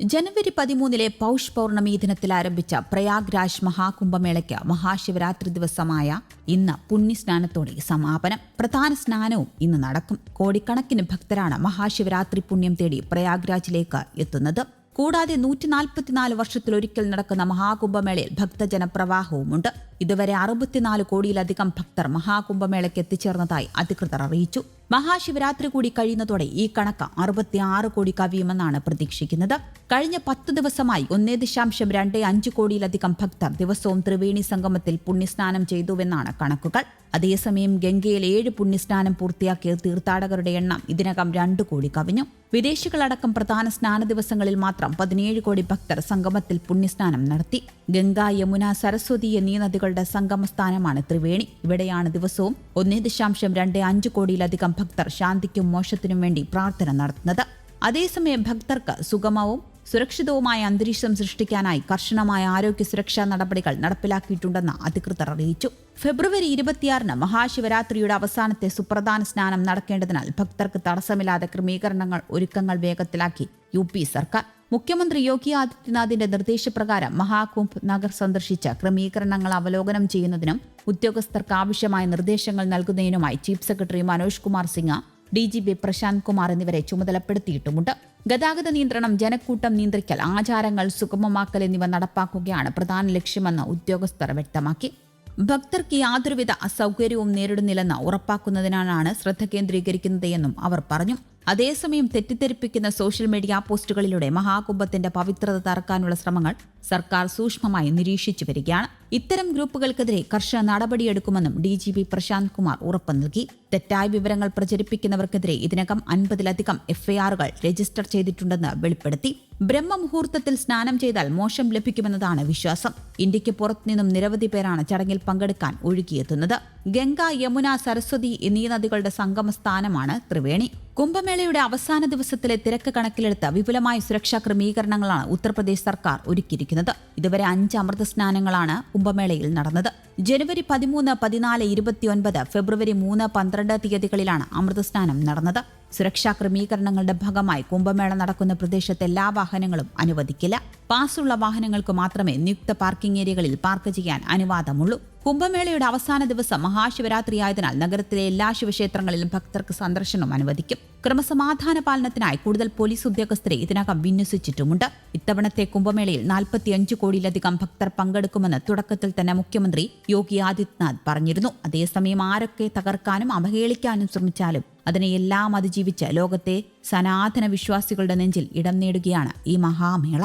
ജനുവരി പതിമൂന്നിലെ പൌഷ് പൗർണമി ദിനത്തിൽ ആരംഭിച്ച പ്രയാഗ്രാജ് മഹാകുംഭമേളയ്ക്ക് മഹാശിവരാത്രി ദിവസമായ ഇന്ന് പുണ്യസ്നാനത്തോടെ സമാപനം. പ്രധാന സ്നാനവും ഇന്ന് നടക്കും. കോടിക്കണക്കിന് ഭക്തരാണ് മഹാശിവരാത്രി പുണ്യം തേടി പ്രയാഗ്രാജിലേക്ക് എത്തുന്നത്. കൂടാതെ നൂറ്റി നാൽപ്പത്തിനാല് വർഷത്തിലൊരിക്കൽ നടക്കുന്ന മഹാകുംഭമേളയിൽ ഭക്തജനപ്രവാഹവുമുണ്ട്. ഇതുവരെ അറുപത്തിനാല് കോടിയിലധികം ഭക്തർ മഹാകുംഭമേളയ്ക്ക് എത്തിച്ചേർന്നതായി അധികൃതർ അറിയിച്ചു. മഹാശിവരാത്രി കൂടി കഴിയുന്നതോടെ ഈ കണക്ക് അറുപത്തിയാറ് കോടി കവിയുമെന്നാണ് പ്രതീക്ഷിക്കുന്നത്. കഴിഞ്ഞ പത്ത് ദിവസമായി ഒന്നേ ദശാംശം രണ്ട് അഞ്ച് കോടിയിലധികം ഭക്തർ ദിവസവും ത്രിവേണി സംഗമത്തിൽ പുണ്യസ്നാനം ചെയ്തുവെന്നാണ് കണക്കുകൾ. അതേസമയം ഗംഗയിൽ ഏഴ് പുണ്യസ്നാനം പൂർത്തിയാക്കിയ തീർത്ഥാടകരുടെ എണ്ണം ഇതിനകം രണ്ടു കോടി കവിഞ്ഞു. വിദേശികളടക്കം പ്രധാന സ്നാന ദിവസങ്ങളിൽ മാത്രം പതിനേഴ് കോടി ഭക്തർ സംഗമത്തിൽ പുണ്യസ്നാനം നടത്തി. ഗംഗ യമുന സരസ്വതി എന്നീ നദികളുടെ സംഗമസ്ഥാനമാണ് ത്രിവേണി. ഇവിടെയാണ് ദിവസവും ഒന്നേ ദശാംശം രണ്ട് അഞ്ച് കോടിയിലധികം ഭക്തർ ശാന്തിക്കും മോശത്തിനും വേണ്ടി പ്രാർത്ഥന നടത്തുന്നത്. അതേസമയം ഭക്തർക്ക് സുഗമവും സുരക്ഷിതവുമായ അന്തരീക്ഷം സൃഷ്ടിക്കാനായി കർശനമായ ആരോഗ്യ സുരക്ഷാ നടപടികൾ നടപ്പിലാക്കിയിട്ടുണ്ടെന്ന് അധികൃതർ അറിയിച്ചു. ഫെബ്രുവരി ഇരുപത്തിയാറിന് മഹാശിവരാത്രിയുടെ അവസാനത്തെ സുപ്രധാന സ്നാനം നടക്കേണ്ടതിനാൽ ഭക്തർക്ക് തടസ്സമില്ലാതെ ക്രമീകരണങ്ങൾ ഒരുക്കങ്ങൾ വേഗത്തിലാക്കി യു സർക്കാർ. മുഖ്യമന്ത്രി യോഗി ആദിത്യനാഥിന്റെ നിർദ്ദേശപ്രകാരം മഹാകുംഭ് നഗർ സന്ദർശിച്ച ക്രമീകരണങ്ങൾ അവലോകനം ചെയ്യുന്നതിനും ഉദ്യോഗസ്ഥർക്ക് ആവശ്യമായ നിർദ്ദേശങ്ങൾ നൽകുന്നതിനുമായി chief secretary Manoj Kumar Singh D G P Prashant Kumar എന്നിവരെ ചുമതലപ്പെടുത്തിയിട്ടുമുണ്ട്. ഗതാഗത നിയന്ത്രണം ജനക്കൂട്ടം നിയന്ത്രിക്കൽ ആചാരങ്ങൾ സുഗമമാക്കൽ എന്നിവ നടപ്പാക്കുകയാണ് പ്രധാന ലക്ഷ്യമെന്ന് ഉദ്യോഗസ്ഥർ വ്യക്തമാക്കി. ഭക്തർക്ക് യാതൊരുവിധ അസൗകര്യവും നേരിടുന്നില്ലെന്ന് ഉറപ്പാക്കുന്നതിനാണ് ശ്രദ്ധ കേന്ദ്രീകരിക്കുന്നത് എന്നും അവർ പറഞ്ഞു. അതേസമയം തെറ്റിദ്ധരിപ്പിക്കുന്ന സോഷ്യൽ മീഡിയ പോസ്റ്റുകളിലൂടെ മഹാകുംഭത്തിന്റെ പവിത്രത തറക്കാനുള്ള ശ്രമങ്ങൾ സർക്കാർ സൂക്ഷ്മമായി നിരീക്ഷിച്ചു വരികയാണ്. ഇത്തരം ഗ്രൂപ്പുകൾക്കെതിരെ കർശന നടപടിയെടുക്കുമെന്നും D G P Prashant Kumar ഉറപ്പു നൽകി. തെറ്റായ വിവരങ്ങൾ പ്രചരിപ്പിക്കുന്നവർക്കെതിരെ ഇതിനകം അൻപതിലധികം എഫ്ഐആറുകൾ രജിസ്റ്റർ ചെയ്തിട്ടുണ്ടെന്ന് വെളിപ്പെടുത്തി. ബ്രഹ്മമുഹൂർത്തത്തിൽ സ്നാനം ചെയ്താൽ മോശം ലഭിക്കുമെന്നതാണ് വിശ്വാസം. ഇന്ത്യയ്ക്ക് പുറത്തുനിന്നും നിരവധി പേരാണ് ചടങ്ങിൽ പങ്കെടുക്കാൻ ഒഴുകിയെത്തുന്നത്. ഗംഗ യമുന സരസ്വതി എന്നീ നദികളുടെ സംഗമ സ്ഥാനമാണ് ത്രിവേണി. കുംഭമേളയുടെ അവസാന ദിവസത്തിലെ തിരക്ക് കണക്കിലെടുത്ത് വിപുലമായ സുരക്ഷാ ക്രമീകരണങ്ങളാണ് ഉത്തർപ്രദേശ് സർക്കാർ ഒരുക്കിയിരിക്കുന്നത്. ഇതുവരെ അഞ്ച് അമൃത സ്നാനങ്ങളാണ് കുംഭമേളയിൽ നടന്നത്. ജനുവരി പതിമൂന്ന് പതിനാല് ഇരുപത്തിയൊൻപത് ഫെബ്രുവരി മൂന്ന് പന്ത്രണ്ട് തീയതികളിലാണ് അമൃത സ്നാനം നടന്നത്. സുരക്ഷാ ക്രമീകരണങ്ങളുടെ ഭാഗമായി കുംഭമേള നടക്കുന്ന പ്രദേശത്ത് എല്ലാ വാഹനങ്ങളും അനുവദിക്കില്ല. പാസുള്ള വാഹനങ്ങൾക്ക് മാത്രമേ നിയുക്ത പാർക്കിംഗ് ഏരിയകളിൽ പാർക്ക് ചെയ്യാൻ അനുവാദമുള്ളൂ. കുംഭമേളയുടെ അവസാന ദിവസം മഹാശിവരാത്രി ആയതിനാൽ നഗരത്തിലെ എല്ലാ ശിവക്ഷേത്രങ്ങളിലും ഭക്തർക്ക് സന്ദർശനം അനുവദിക്കും. ക്രമസമാധാന പാലനത്തിനായി കൂടുതൽ പോലീസ് ഉദ്യോഗസ്ഥരെ ഇതിനകം വിന്യസിച്ചിട്ടുമുണ്ട്. ഇത്തവണത്തെ കുംഭമേളയിൽ നാൽപ്പത്തിയഞ്ച് കോടിയിലധികം ഭക്തർ പങ്കെടുക്കുമെന്ന് തുടക്കത്തിൽ തന്നെ മുഖ്യമന്ത്രി യോഗി ആദിത്യനാഥ് പറഞ്ഞിരുന്നു. അതേസമയം ആരൊക്കെ തകർക്കാനും അവഹേളിക്കാനും ശ്രമിച്ചാലും അതിനെയെല്ലാം അതിജീവിച്ച് ലോകത്തെ സനാതന വിശ്വാസികളുടെ നെഞ്ചിൽ ഇടം നേടുകയാണ് ഈ മഹാമേള.